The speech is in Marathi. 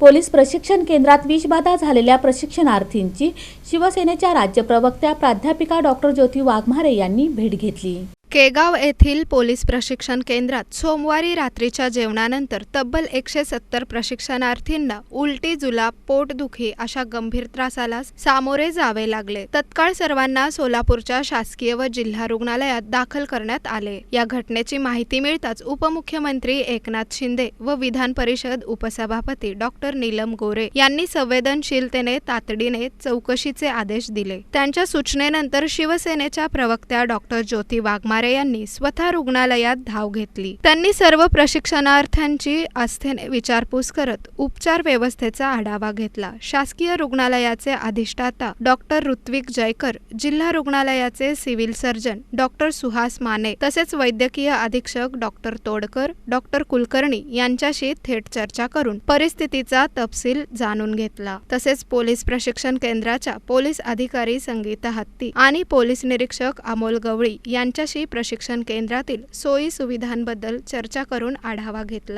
पोलीस प्रशिक्षण केंद्रात विषबाधा झालेल्या प्रशिक्षणार्थींची शिवसेनेच्या राज्य प्रवक्त्या प्राध्यापिका डॉक्टर ज्योती वाघमारे यांनी भेट घेतली. केगाव येथील पोलीस प्रशिक्षण केंद्रात सोमवारी रात्रीच्या जेवणानंतर तब्बल एकशे सत्तर प्रशिक्षणार्थींना उलटी जुलाब पोटदुखी अशा गंभीर त्रासाला सामोरे जावे लागले. तत्काळ सर्वांना सोलापूरच्या शासकीय व जिल्हा रुग्णालयात दाखल करण्यात आले. या घटनेची माहिती मिळताच उपमुख्यमंत्री एकनाथ शिंदे व विधान परिषद उपसभापती डॉक्टर नीलम गोरे यांनी संवेदनशीलतेने तातडीने चौकशीचे आदेश दिले. त्यांच्या सूचनेनंतर शिवसेनेच्या प्रवक्त्या डॉक्टर ज्योती वाघमारे यांनी स्वतः रुग्णालयात धाव घेतली. त्यांनी सर्व प्रशिक्षणार्थ्यांची आस्थेने विचारपूस करत उपचार व्यवस्थेचा आढावा घेतला. शासकीय रुग्णालयाचे अधिष्ठाता डॉक्टर ऋत्विक जयकर जिल्हा रुग्णालयाचे civil surgeon doctor Suhas Mane तसेच वैद्यकीय अधीक्षक डॉक्टर तोडकर डॉक्टर कुलकर्णी यांच्याशी थेट चर्चा करून परिस्थितीचा तपशील जाणून घेतला. तसेच पोलीस प्रशिक्षण केंद्राच्या पोलीस अधिकारी संगीता हत्ती आणि पोलीस निरीक्षक अमोल गवळी यांच्याशी प्रशिक्षण केंद्रातील सोयी सुविधांबद्दल चर्चा करून आढावा घेतला.